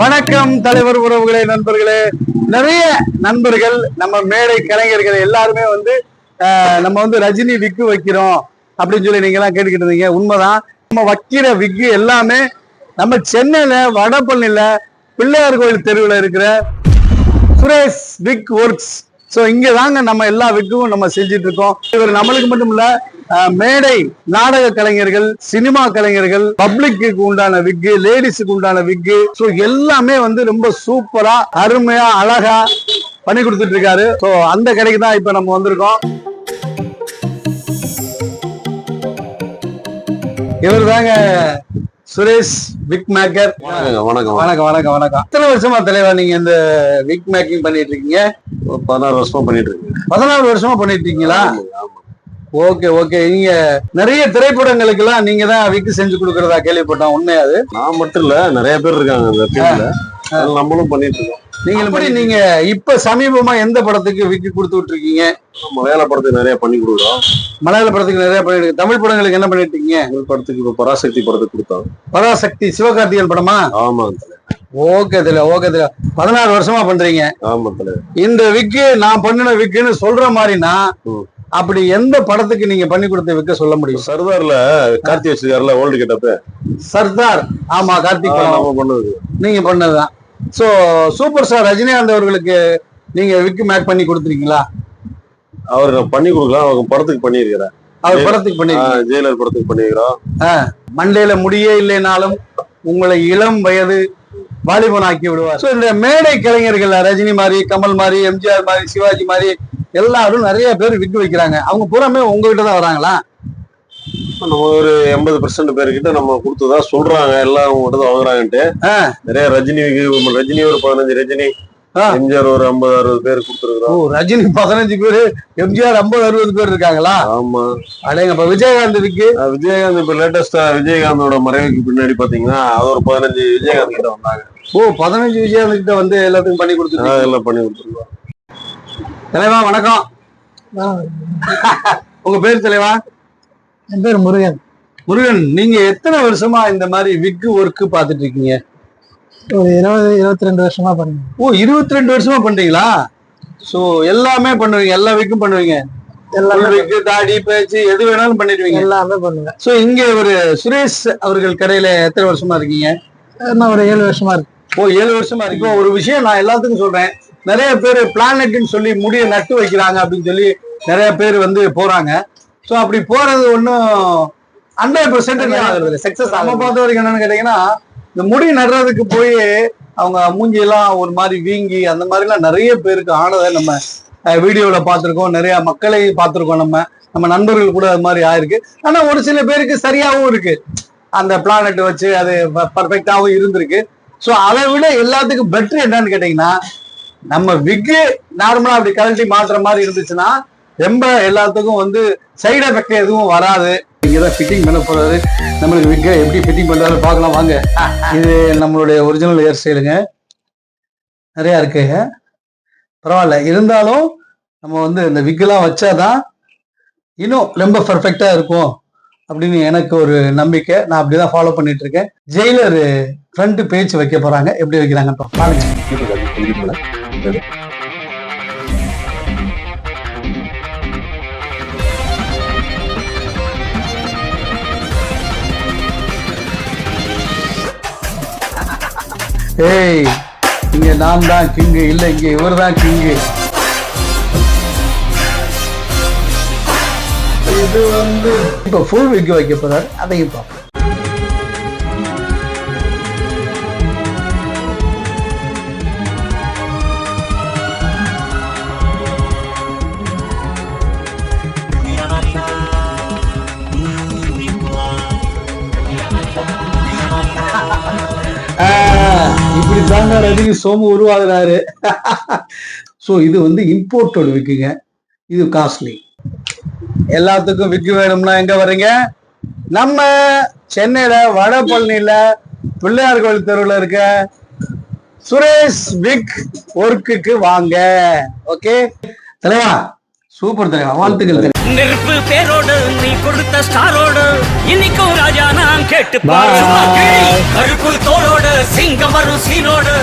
வணக்கம் தலைவர் உறவுகளே நண்பர்களே. நிறைய நண்பர்கள் நம்ம மேடை கலைஞர்கள் எல்லாருமே வந்து நம்ம வந்து ரஜினி விக்கு வைக்கிறோம் அப்படின்னு சொல்லி நீங்க எல்லாம் கேட்டுக்கிட்டு இருந்தீங்க. உண்மைதான். நம்ம வைக்கிற விக்கு எல்லாமே நம்ம சென்னையில வடபழனில பிள்ளையார் கோயில் தெருவில் இருக்கிற சுரேஷ் விக் ஒர்க்ஸ். ஸோ இங்க தாங்க நம்ம எல்லா விக்கும் நம்ம செஞ்சுட்டு இருக்கோம். இவர் நம்மளுக்கு மட்டும் இல்லை மேடை நாடக கலைஞர்கள் சினிமா கலைஞர்கள் பப்ளிக்கு உண்டான விக்கு லேடிஸுக்கு உண்டான விக்கு. ஸோ எல்லாமே வந்து ரொம்ப சூப்பரா அருமையா அழகா பண்ணி கொடுத்துட்டு இருக்காரு ஸோ அந்த கடைக்கு தான் இப்ப நம்ம வந்திருக்கோம். இவர் தாங்க சுரேஷ் விக் மேக்கர் வணக்கம். வணக்கம் வணக்கம் வணக்கம். எத்தனை வருஷமா தலைவா நீங்க இந்த விக் மேக்கிங் பண்ணிட்டு இருக்கீங்க? பதினாறு வருஷமா பண்ணிட்டு இருக்கேன் பதினாறு வருஷமா பண்ணிட்டு இருக்கீங்களா. Okay okay. நீங்க நிறைய திரைப்படங்களுக்கு எல்லாம் நீங்க தான் விக்கு செஞ்சு கொடுக்கறதா கேள்விப்பட்டோம் உண்மையா அது? நான் மட்டும் இல்ல நிறைய பேர் இருக்காங்க அந்த ஃபீல்ட்ல நம்மளும் பண்ணிட்டு இருக்கோம். நீங்க எப்படி நீங்க இப்ப சமீபமா எந்த படத்துக்கு விக்கு கொடுத்து விட்டுருக்கீங்க? மலையாள படத்துக்கு நிறைய பண்ணி கொடுக்குறோம். மலையாள படத்துக்கு நிறைய பண்ணிட்டு தமிழ் படங்களுக்கு என்ன பண்ணிட்டு இருக்கீங்க தமிழ் படத்துக்கு இப்ப பராசக்தி படத்துக்கு கொடுத்தோம். பராசக்தி சிவகார்த்திகேயன் படமா? ஆமா தலை ஓகே தெரியல ஓகே தெரியல பதினாறு வருஷமா பண்றீங்க. ஆமா தலை இந்த விக்கு நான் பண்ணின விக்குன்னு சொல்ற மாதிரினா. அப்படி எந்த படத்துக்கு நீங்க பண்ணி கொடுத்த விக்க சொல்ல முடியும்? சர்தார்ல கார்த்தி வச்சிருக்காருல ஓல்டு கெட்டப்ப சர்தார். ஆமா கார்த்திக் நம்ம பண்ணது. நீங்க பண்ணதுதான். சோ சூப்பர் ஸ்டார் ரஜினிகாந்த் அவர்களுக்கு நீங்க விக்கு மேக் பண்ணி கொடுத்துருக்கீங்களா? அவர் பண்ணி கொடுக்கலாம். அவங்க படத்துக்கு பண்ணியிருக்கிறேன். அவர் படத்துக்கு பண்ணி ஜெயிலர் படத்துக்கு பண்ணியிருக்கிறோம். மண்டையில முடியே இல்லைனாலும் உங்களை இளம் வயது வாலிபன் ஆக்கி விடுவார். ஸோ இந்த மேடை கலைஞர்கள் ரஜினி மாதிரி கமல் மாதிரி எம்ஜிஆர் மாதிரி சிவாஜி மாதிரி எல்லாரும் நிறைய பேர் விக்கு வைக்கிறாங்க. அவங்க பூராமே உங்ககிட்ட தான் வராங்களா? நம்ம ஒரு எண்பது பெர்சென்ட் பேர்கிட்ட நம்ம கொடுத்ததா சொல்றாங்க. எல்லாம் அவங்க கிட்ட தான் வாங்குறாங்கன்ட்டு. நிறைய ரஜினி ரஜினி ஒரு பதினஞ்சு ரஜினி. எம்ஜிஆர் ஒரு ஐம்பது அறுபது பேர் கொடுத்துருக்குறோம். ஓ ரஜினி பதினஞ்சு பேர் எம்ஜிஆர் ஐம்பது அறுபது பேர் இருக்காங்களா? ஆமா. அடேங்க இப்ப விஜயகாந்த் அஹ் விஜயகாந்த் இப்ப லேட்டஸ்டா விஜயகாந்தோட மறைவுக்கு பின்னாடி பாத்தீங்கன்னா அது ஒரு பதினஞ்சு விஜயகாந்த் கிட்ட வந்தாங்க. ஓ பதினஞ்சு விஜயகாந்த் கிட்ட வந்து எல்லாத்துக்கும் பண்ணி கொடுத்துருக்கீங்க. எல்லாம் பண்ணி கொடுத்துருக்கோம். தலைவா வணக்கம். உங்க பேர் தலைவா? என் பேர் முருகன். முருகன் நீங்க எத்தனை வருஷமா இந்த மாதிரி விக்கு ஒர்க் பாத்துட்டு இருக்கீங்க? ஒரு இருபது இருபத்தி ரெண்டு வருஷமா பண்ணேன் ஓ இருபத்தி ரெண்டு வருஷமா பண்றீங்களா? சோ எல்லாமே பண்ணுவீங்க எல்லா விக்கும் பண்ணுவீங்க. எல்லாமே விக்கு தாடி பேச்சு எது வேணாலும் பண்ணிடுவீங்க. எல்லாமே பண்ணுவேன். சோ இங்க ஒரு சுரேஷ் அவர்கள் கடையில எத்தனை வருஷமா இருக்கீங்க? நான் ஒரு ஏழு வருஷமா இருக்கு. ஓ ஏழு வருஷமா இருக்கு. ஒரு விஷயம் நான் எல்லாத்துக்கும் சொல்றேன். நிறைய பேர் பிளானட்னு சொல்லி முடிய நட்டு வைக்கிறாங்க அப்படின்னு சொல்லி நிறைய பேர் வந்து போறாங்க. சோ அப்படி போறது ஒன்றும் ஹண்ட்ரட் பர்சன்ட் சக்சஸ் நம்ம பார்த்த வரைக்கும் என்னன்னு கேட்டீங்கன்னா இந்த முடி நடுறதுக்கு போய் அவங்க மூஞ்சி எல்லாம் ஒரு மாதிரி வீங்கி அந்த மாதிரி எல்லாம் நிறைய பேருக்கு ஆனதை நம்ம வீடியோல பார்த்திருக்கோம். நிறைய மக்களை பார்த்திருக்கோம் நம்ம. நம்ம நண்பர்கள் கூட அது மாதிரி ஆயிருக்கு. ஆனா ஒரு சில பேருக்கு சரியாவும் இருக்கு. அந்த பிளானட் வச்சு அது பர்ஃபெக்டாவும் இருந்திருக்கு. ஸோ அதை விட எல்லாத்துக்கும் பெட்டர் என்னன்னு கேட்டீங்கன்னா நம்ம விக்கு நார்மலா அப்படி கழட்டி மாத்துற மாதிரி இருந்துச்சுன்னா ரொம்ப எல்லாத்துக்கும் வந்து சைடு எஃபெக்ட் எதுவும் வராது. இங்கதான் ஃபிட்டிங் பண்ண போறாரு. நம்மளுக்கு விக்க எப்படி ஃபிட்டிங் பண்றாரு பார்க்கலாம் வாங்க. இது நம்மளுடைய ஒரிஜினல் ஹேர் ஸ்டைலுங்க நிறைய இருக்கு. பரவாயில்ல. இருந்தாலும் நம்ம வந்து இந்த விக்கெல்லாம் வச்சாதான் இன்னும் ரொம்ப பர்ஃபெக்டா இருக்கும் அப்படின்னு எனக்கு ஒரு நம்பிக்கை. நான் அப்படிதான் ஃபாலோ பண்ணிட்டு இருக்கேன். ஜெயிலர் ஃப்ரண்ட் பேஜ் வைக்க போறாங்க. எப்படி வைக்கிறாங்க பாருங்க. ஏய் இங்க நான் தான் கிங்கு இல்ல இங்க இவர் தான் கிங்கு இது வந்து இப்ப ஃபுல் விக் வைக்க போறாரு அதையும் பார்ப்போம். இப்படி தாங்க ரஜினி சோமு உருவாகிறாரு. ஸோ இது வந்து இம்போர்ட்டோட விக்குங்க. இது காஸ்ட்லி எல்லாத்துக்கும் விக்கு வேணும்னா எங்க வர்றீங்க நம்ம சென்னையில வடபழனியில பிள்ளையார் கோவில் தெருவில் இருக்க சுரேஷ் விக் ஒர்க்குக்கு வாங்க. ஓகே தலைவா சூப்பர் தலைவா வாழ்த்துக்கள் நெருப்பு பேரோடு நீ கொடுத்த ஸ்டாரோடு இன்னைக்கும் ராஜா நான் கேட்டு பாரு கருப்பு தோளோடு சிங்கம் வரும் சீனோடு.